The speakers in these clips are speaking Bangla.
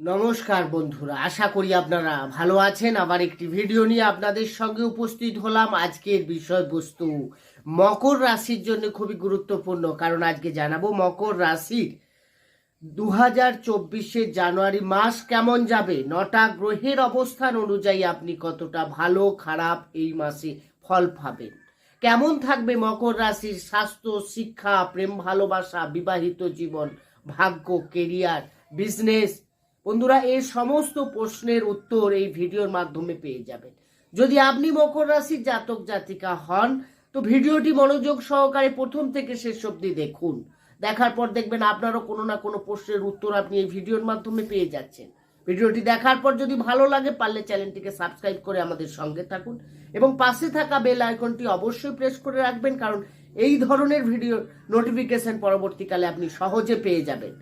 নমস্কার বন্ধুরা, আশা করি আপনারা ভালো আছেন। আবার একটি ভিডিও নিয়ে আপনাদের সঙ্গে উপস্থিত হলাম। আজকের বিষয়বস্তু, মকর রাশির জন্য খুবই গুরুত্বপূর্ণ, কারণ আজকে জানাব মকর রাশির দু হাজার চব্বিশের জানুয়ারি মাস কেমন যাবে, নটা গ্রহের অবস্থান অনুযায়ী আপনি কতটা ভালো, খারাপ এই মাসে ফল পাবেন। কেমন থাকবে মকর রাশির স্বাস্থ্য, শিক্ষা, প্রেম, ভালোবাসা, বিবাহিত জীবন, ভাগ্য, কেরিয়ার, বিজনেস বন্ধুরা, এই সমস্ত প্রশ্নের উত্তর এই ভিডিওর মাধ্যমে পেয়ে যাবেন। যদি আপনি মকর রাশির জাতক জাতিকা হন, তো ভিডিওটি মনোযোগ সহকারে প্রথম থেকে শেষ অবধি দেখুন। দেখার পর দেখবেন আপনারও কোনো না কোনো প্রশ্নের উত্তর আপনি এই ভিডিওর মাধ্যমে পেয়ে যাচ্ছেন। ভিডিওটি দেখার পর যদি ভালো লাগে, পারলে চ্যানেলটিকে সাবস্ক্রাইব করে আমাদের সঙ্গে থাকুন এবং পাশে থাকা বেল আইকনটি অবশ্যই প্রেস করে রাখবেন, কারণ এই ধরনের ভিডিও নোটিফিকেশন পরবর্তীকালে আপনি সহজে পেয়ে যাবেন।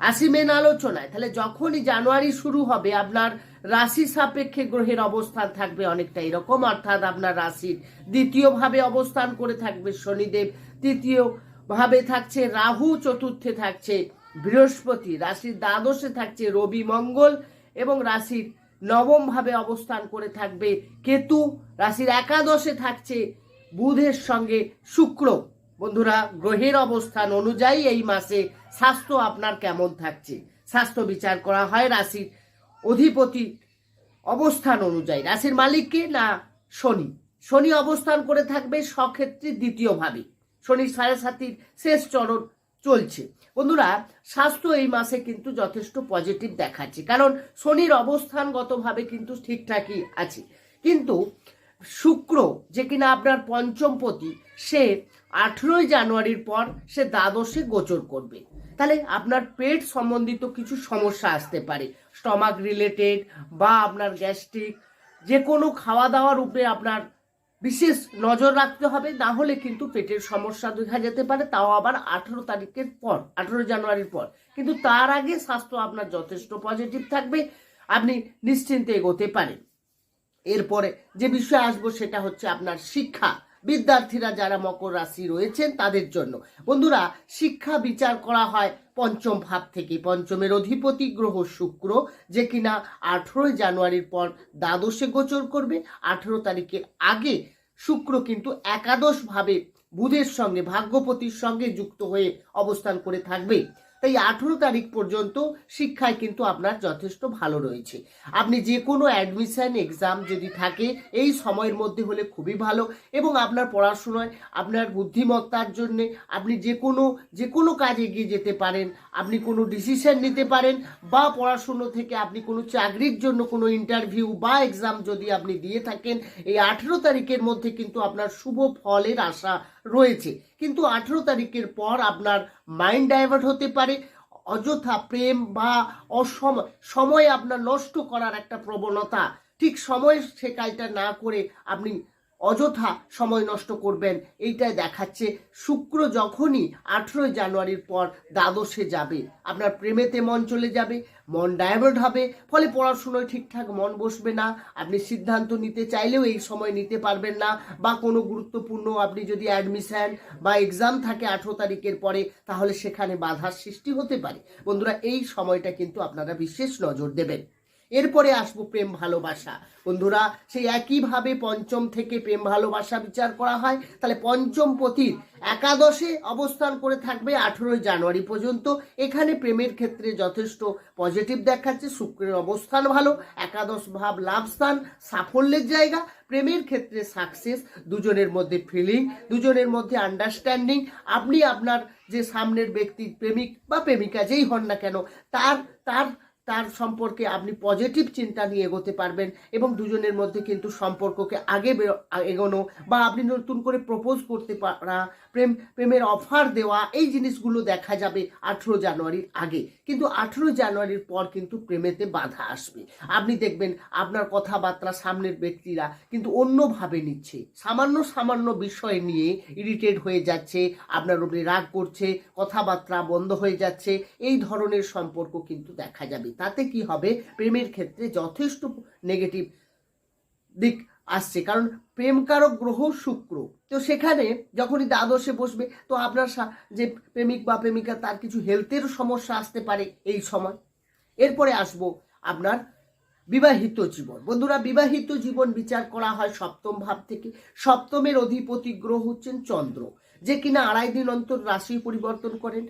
আসি মেন আলোচনায়। তাহলে যখনই জানুয়ারি শুরু হবে, আপনার রাশি সাপেক্ষে গ্রহের অবস্থান থাকবে অনেকটা এরকম, অর্থাৎ আপনার রাশির দ্বিতীয় ভাবে অবস্থান করে থাকবে শনিদেব তৃতীয় ভাবে থাকছে রাহু, চতুর্থে থাকছে বৃহস্পতি, রাশির দ্বাদশে থাকছে রবি মঙ্গল এবং রাশির নবম ভাবে অবস্থান করে থাকবে কেতু, রাশির একাদশে থাকছে বুধের সঙ্গে শুক্র। বন্ধুরা, গ্রহের অবস্থান অনুযায়ী এই মাসে স্বাস্থ্য আপনার কেমন থাকছে? স্বাস্থ্য বিচার করা হয় রাশির অধিপতি অবস্থান অনুযায়ী। রাশির মালিককে না শনি? শনি অবস্থান করে থাকবে সক্ষেত্রে দ্বিতীয়ভাবে। শনি সাড়ে সাতির শেষ চরণ চলছে। বন্ধুরা, স্বাস্থ্য এই মাসে কিন্তু যথেষ্ট পজিটিভ দেখাচ্ছে। কারণ শনির অবস্থানগতভাবে কিন্তু ঠিকঠাকই আছে। কিন্তু শুক্র, যে কিনা আপনার পঞ্চমপতি সে আঠেরোই জানুয়ারির পর সে দ্বাদশে গোচর করবে। তাহলে আপনার পেট সম্বন্ধিত কিছু সমস্যা আসতে পারে। স্টমাক রিলেটেড বা আপনার গ্যাস্ট্রিক, যে কোনো খাওয়া দাওয়ার উপরে আপনার বিশেষ নজর রাখতে হবে, না হলে কিন্তু পেটের সমস্যা দেখা যেতে পারে, তাও আবার আঠেরো তারিখের পর, আঠেরো জানুয়ারির পর। কিন্তু তার আগে স্বাস্থ্য আপনার যথেষ্ট পজিটিভ থাকবে, আপনি নিশ্চিন্তে এগোতে পারেন। এরপরে যে বিষয়ে আসব সেটা হচ্ছে আপনার শিক্ষা। বিদ্যার্থীরা যারা মকর রাশি রয়েছেন তাদের জন্য। বন্ধুরা, শিক্ষা বিচার করা হয় পঞ্চম ভাব থেকে। পঞ্চমের অধিপতি গ্রহ শুক্র, যে কিনা আঠেরোই জানুয়ারির পর দ্বাদশে গোচর করবে। আঠেরো তারিখের আগে শুক্র কিন্তু একাদশ ভাবে বুধের সঙ্গে ভাগ্যপতির সঙ্গে যুক্ত হয়ে অবস্থান করে থাকবে। তাই আঠেরো তারিখ পর্যন্ত শিক্ষায় কিন্তু আপনার যথেষ্ট ভালো রয়েছে। আপনি যে কোনো অ্যাডমিশন এক্সাম যদি থাকে, এই সময়ের মধ্যে হলে খুবই ভালো এবং আপনার পড়াশোনায়, আপনার বুদ্ধিমত্তার জন্য আপনি যে কোনো যে কোনো কাজে এগিয়ে যেতে পারেন, আপনি কোনো ডিসিশন নিতে পারেন বা পড়াশুনো থেকে আপনি কোনো চাকরির জন্য কোনো ইন্টারভিউ বা এক্সাম যদি আপনি দিয়ে থাকেন, এই আঠেরো তারিখের মধ্যে কিন্তু আপনার শুভ ফলের আশা রয়েছে। কিন্তু আঠেরো তারিখের পর আপনার মাইন্ড ডাইভার্ট হতে পারে। অযথা প্রেম বা অসম, সময় আপনার নষ্ট করার একটা প্রবণতা। ঠিক সময় সে কাজটা না করে আপনি অযথা সময় নষ্ট করবেন। এইটাই দেখাচ্ছে শুক্র যখনই আঠেরোই জানুয়ারির পর দ্বাদশে যাবে। আপনার প্রেমেতে মন চলে যাবে, মন ডাইভার্ট হবে, ফলে পড়াশুনোয় ঠিকঠাক মন বসবে না। আপনি সিদ্ধান্ত নিতে চাইলেও এই সময় নিতে পারবেন না বা কোনো গুরুত্বপূর্ণ আপনি যদি অ্যাডমিশান বা এক্সাম থাকে আঠেরো তারিখের পরে, তাহলে সেখানে বাধার সৃষ্টি হতে পারে। বন্ধুরা, এই সময়টা কিন্তু আপনারা বিশেষ নজর দেবেন। এরপরে আসব প্রেম ভালোবাসা। বন্ধুরা, সেই একইভাবে পঞ্চম থেকে প্রেম ভালোবাসা বিচার করা হয়। তাহলে পঞ্চম পতির একাদশে অবস্থান করে থাকবে আঠেরোই জানুয়ারি পর্যন্ত। এখানে প্রেমের ক্ষেত্রে যথেষ্ট পজিটিভ দেখাচ্ছে, শুক্রের অবস্থান ভালো, একাদশ ভাব লাভ স্থান সাফল্যের জায়গা। প্রেমের ক্ষেত্রে সাকসেস দুজনের মধ্যে ফিলিং দুজনের মধ্যে আন্ডারস্ট্যান্ডিং আপনি আপনার যে সামনের ব্যক্তি প্রেমিক বা প্রেমিকা যেই হন না কেন, তার তার তার সম্পর্কে আপনি পজিটিভ চিন্তা নিয়ে এগোতে পারবেন এবং দুজনের মধ্যে কিন্তু সম্পর্ককে আগে এগোনো বা আপনি নতুন করে প্রপোজ করতে পারা, প্রেম, প্রেমের অফার দেওয়া, এই জিনিসগুলো দেখা যাবে আঠেরো জানুয়ারির আগে। কিন্তু আঠেরো জানুয়ারির পর কিন্তু প্রেমেতে বাধা আসবে। আপনি দেখবেন আপনার কথাবার্তা সামনের ব্যক্তিরা কিন্তু অন্যভাবে নিচ্ছে। সামান্য সামান্য বিষয় নিয়ে ইরিটেট হয়ে যাচ্ছে, আপনার উপরে রাগ করছে, কথাবার্তা বন্ধ হয়ে যাচ্ছে, এই ধরনের সম্পর্ক কিন্তু দেখা যাবে। তাতে কি হবে? প্রেমের ক্ষেত্রে যথেষ্ট নেগেটিভ দিক আসছে। কারণ প্রেমকারক গ্রহ শুক্র। তো সেখানে যখনই দ্বাদশে বসবে, তো আপনার যে প্রেমিক বা প্রেমিকা, তার কিছু হেলথের সমস্যা আসতে পারে এই সময়। এরপরে আসব আপনার বিবাহিত জীবন। বন্ধুরা, বিবাহিত জীবন বিচার করা হয় সপ্তম ভাব থেকে। সপ্তমের অধিপতি গ্রহ হচ্ছেন চন্দ্র। যে কিনা আড়াই দিন অন্তর রাশি পরিবর্তন করেন।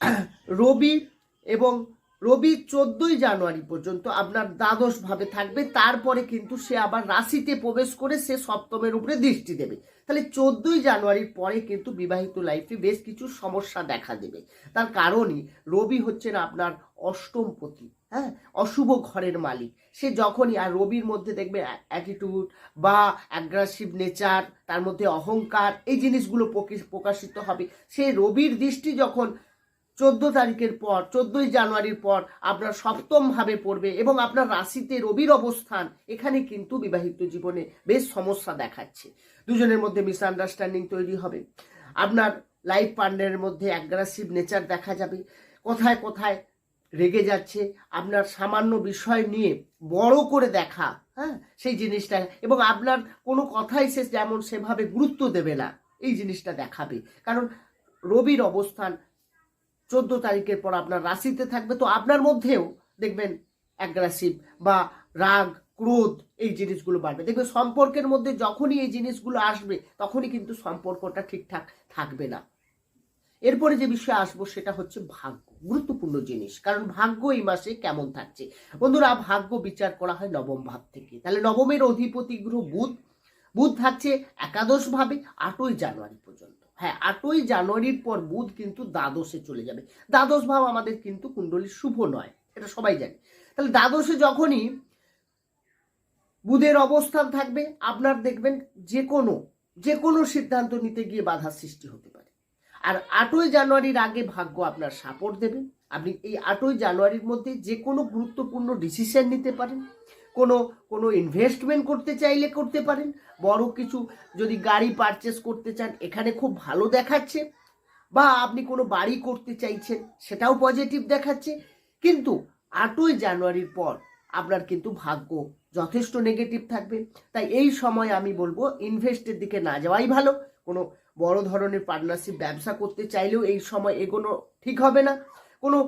রবি এবং রবি চোদ্দই জানুয়ারি পর্যন্ত আপনার দ্বাদশ ভাবে থাকবে। তারপরে কিন্তু সে আবার রাশিতে প্রবেশ করে সে সপ্তমের উপরে দৃষ্টি দেবে। তাহলে চোদ্দই জানুয়ারির পরে কিন্তু বিবাহিত লাইফে বেশ কিছু সমস্যা দেখা দেবে। তার কারণই রবি হচ্ছেন আপনার অষ্টম অষ্টমপতি হ্যাঁ? অশুভ ঘরের মালিক। সে যখনই, আর রবির মধ্যে দেখবে অ্যাটিটিউড বা অ্যাগ্রাসিভ নেচার তার মধ্যে অহংকার, এই জিনিসগুলো প্রকাশিত হবে। সে রবির দৃষ্টি যখন চোদ্দ তারিখের পর, চোদ্দই জানুয়ারির পর আপনার সপ্তম ভাবে পড়বে এবং আপনার রাশিতে রবির অবস্থান এখানে কিন্তু বিবাহিত জীবনে বেশ সমস্যা দেখাচ্ছে। দুজনের মধ্যে মিসআন্ডারস্ট্যান্ডিং তৈরি হবে। আপনার লাইফ পার্টনারের মধ্যে অ্যাগ্রাসিভ নেচার দেখা যাবে। কোথায় কোথায় রেগে যাচ্ছে। আপনার সামান্য বিষয় নিয়ে বড় করে দেখা হ্যাঁ সেই জিনিসটা এবং আপনার কোনো কথাই সে যেমন সেভাবে গুরুত্ব দেবে না, এই জিনিসটা দেখাবে। কারণ রবির অবস্থান চোদ্দ তারিখের পর আপনার রাশিতে থাকবে। তো আপনার মধ্যেও দেখবেন অ্যাগ্রাসিভ বা রাগ, ক্রোধ এই জিনিসগুলো বাড়বে। দেখবেন সম্পর্কের মধ্যে যখনই এই জিনিসগুলো আসবে, তখনই কিন্তু সম্পর্কটা ঠিকঠাক থাকবে না। এরপরে যে বিষয়ে আসব সেটা হচ্ছে ভাগ্য, গুরুত্বপূর্ণ জিনিস। কারণ ভাগ্য এই মাসে কেমন থাকছে? বন্ধুরা, ভাগ্য বিচার করা হয় নবম ভাব থেকে। তাহলে নবমের অধিপতি গ্রহ বুধ। বুধ থাকছে একাদশ ভাবে, আটই জানুয়ারি পর্যন্ত। হ্যাঁ আটই জানুয়ারির পর বুধ কিন্তু দ্বাদশে চলে যাবে। দ্বাদশ ভাব আমাদের কিন্তু কুণ্ডলীর শুভ নয়, এটা সবাই জানে। তাহলে দ্বাদশে যখনই বুধের অবস্থান থাকবে, আপনার দেখবেন যে কোনো যে কোনো সিদ্ধান্ত নিতে গিয়ে বাধা সৃষ্টি হতে পারে। আর আটই জানুয়ারির আগে ভাগ্য আপনার সাপোর্ট দেবে। আপনি এই আটই জানুয়ারির মধ্যে যে কোনো গুরুত্বপূর্ণ ডিসিশন নিতে পারেন। কোনো কোনো ইনভেস্টমেন্ট করতে চাইলে করতে পারেন। বড় কিছু যদি গাড়ি পারচেস করতে চান, এখানে খুব ভালো দেখাচ্ছে। বা আপনি কোনো বাড়ি করতে চাইছেন, সেটাও পজিটিভ দেখাচ্ছে। কিন্তু আটই জানুয়ারির পর আপনার কিন্তু ভাগ্য যথেষ্ট নেগেটিভ থাকবে। তাই এই সময় আমি বলব ইনভেস্টের দিকে না যাওয়াই ভালো। কোনো বড় ধরনের পার্টনারশিপ ব্যবসা করতে চাইলেও এই সময় এগোনো ঠিক হবে না। কোনো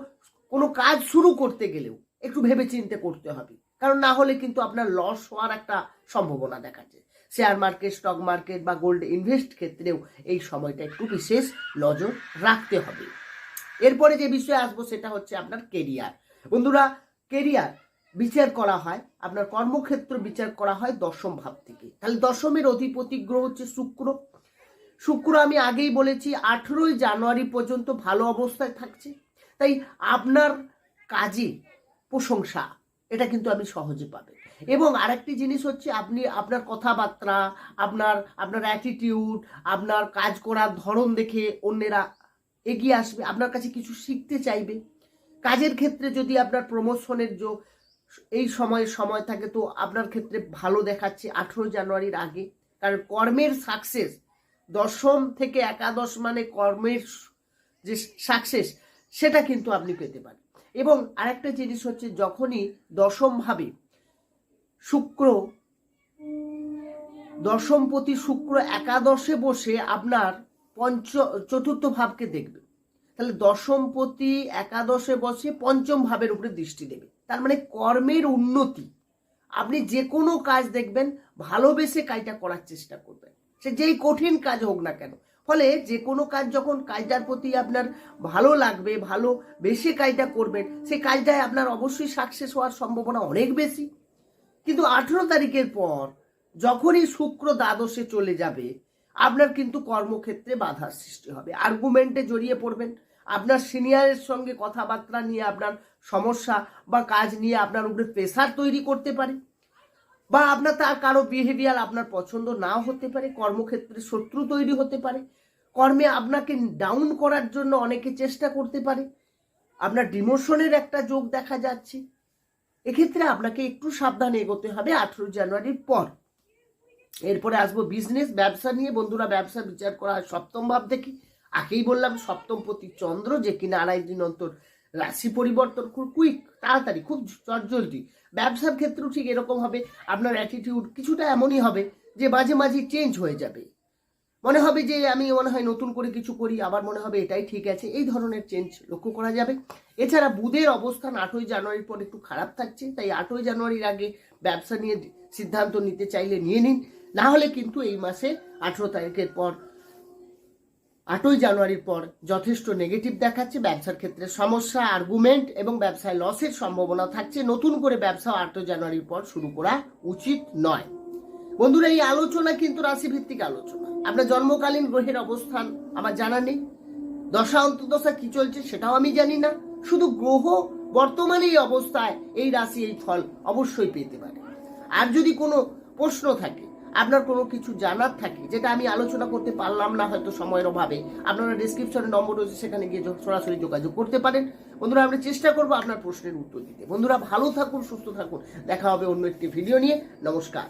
কোনো কাজ শুরু করতে গেলেও একটু ভেবে চিন্তে করতে হবে। কারণ না হলে কিন্তু আপনার লস হওয়ার একটা সম্ভাবনা দেখাচ্ছে। শেয়ার মার্কেট স্টক মার্কেট বা গোল্ড ইনভেস্ট ক্ষেত্রেও এই সময়টা একটু বিশেষ নজর রাখতে হবে। এরপরে যে বিষয়ে আসব সেটা হচ্ছে আপনার কেরিয়ার বন্ধুরা কেরিয়ার বিচার করা হয়, আপনার কর্মক্ষেত্র বিচার করা হয় দশম ভাব থেকে। তাহলে দশমের অধিপতি গ্রহ হচ্ছে শুক্র। শুক্র আমি আগেই বলেছি, আঠেরোই জানুয়ারি পর্যন্ত ভালো অবস্থায় থাকছে। তাই আপনার কাজে প্রশংসা এটা কিন্তু আপনি সহজে পাবেন। এবং আরেকটি জিনিস হচ্ছে আপনি আপনার কথাবার্তা, আপনার আপনার অ্যাটিটিউড আপনার কাজ করার ধরন দেখে অন্যেরা এগিয়ে আসবে, আপনার কাছে কিছু শিখতে চাইবে। কাজের ক্ষেত্রে যদি আপনার প্রমোশনের যে, এই সময়ে, সময় থাকে তো আপনার ক্ষেত্রে ভালো দেখাচ্ছে আঠেরো জানুয়ারির আগে। কারণ কর্মের সাকসেস দশম থেকে একাদশ মানে কর্মের যে সাকসেস সেটা কিন্তু আপনি পেতে পারেন। এবং আরেকটা জিনিস হচ্ছে যখনই দশম ভাবে শুক্র দশমপতি শুক্র একাদশে বসে আপনার পঞ্চ, চতুর্থ ভাবকে দেখবে। তাহলে দশমপতি একাদশে বসে পঞ্চম ভাবের উপরে দৃষ্টি দেবে। তার মানে কর্মের উন্নতি। আপনি যে কোনো কাজ দেখবেন, ভালোবেসে কাজটা করার চেষ্টা করবেন। সে যেই কঠিন কাজ হোক না কেন ফলে যে কোনো কাজ যখন কাজটার প্রতি আপনার ভালো লাগবে, ভালো বেশি কাজটা করবেন, সেই কাজটায় আপনার অবশ্যই সাকসেস হওয়ার সম্ভাবনা অনেক বেশি। কিন্তু আঠেরো তারিখের পর যখনই শুক্র দ্বাদশে চলে যাবে, আপনার কিন্তু কর্মক্ষেত্রে বাধার সৃষ্টি হবে। আর্গুমেন্টে জড়িয়ে পড়বেন। আপনার সিনিয়রের সঙ্গে কথাবার্তা নিয়ে আপনার সমস্যা বা কাজ নিয়ে আপনার উপরে প্রেশার তৈরি করতে পারে। বা আপনার তার কারও বিহেভিয়ার আপনার পছন্দ নাও হতে পারে, কর্মক্ষেত্রে শত্রু তৈরি হতে পারে। কর্মে আপনাকে ডাউন করার জন্য অনেকে চেষ্টা করতে পারে। আপনার ডিমোশনের একটা যোগ দেখা যাচ্ছে। এক্ষেত্রে আপনাকে একটু সাবধানে এগোতে হবে আঠেরো জানুয়ারির পর। এরপরে আসব বিজনেস ব্যবসা নিয়ে। বন্ধুরা, ব্যবসা বিচার করা হয় সপ্তম ভাব দেখি। আগেই বললাম, সপ্তম প্রতি চন্দ্র যে কিনা আড়াই দিন অন্তর রাশি পরিবর্তন খুব কুইক তাড়াতাড়ি, খুব চটজলদি ব্যবসার ক্ষেত্রেও ঠিক এরকম হবে। আপনার অ্যাটিটিউড কিছুটা এমনই হবে যে মাঝে মাঝে চেঞ্জ হয়ে যাবে। মনে হবে যে আমি মনে হয় নতুন করে কিছু করি, আবার মনে হবে এটাই ঠিক আছে। এই ধরনের চেঞ্জ লক্ষ্য করা যাবে। এছাড়া বুধের অবস্থান আটই জানুয়ারির পর একটু খারাপ থাকছে, তাই আটই জানুয়ারির আগে ব্যবসা নিয়ে সিদ্ধান্ত নিতে চাইলে নিয়ে নিন। না হলে কিন্তু এই মাসে আঠেরো তারিখের পর আটই জানুয়ারির পর যথেষ্ট নেগেটিভ দেখাচ্ছে, ব্যবসার ক্ষেত্রে সমস্যা আর্গুমেন্ট এবং ব্যবসায় লসের সম্ভাবনা থাকছে। নতুন করে ব্যবসা আটই জানুয়ারির পর শুরু করা উচিত নয়। বন্ধুরা, এই আলোচনা কিন্তু রাশিভিত্তিক আলোচনা। আপনার জন্মকালীন গ্রহের অবস্থান আমার জানা নেই। দশা অন্তদশা কি চলছে সেটাও আমি জানি না। শুধু গ্রহ বর্তমানে এই অবস্থায় এই রাশি, এই ফল অবশ্যই পেতে পারে। আর যদি কোনো প্রশ্ন থাকে আপনার কোনো কিছু জানার থাকে, যেটা আমি আলোচনা করতে পারলাম না হয়তো সময়ের অভাবে, আপনারা ডিসক্রিপশনে নম্বর রয়েছে সেখানে গিয়ে সরাসরি যোগাযোগ করতে পারেন। বন্ধুরা, আমরা চেষ্টা করব আপনার প্রশ্নের উত্তর দিতে। বন্ধুরা, ভালো থাকুন, সুস্থ থাকুন। দেখা হবে অন্য একটি ভিডিও নিয়ে। নমস্কার।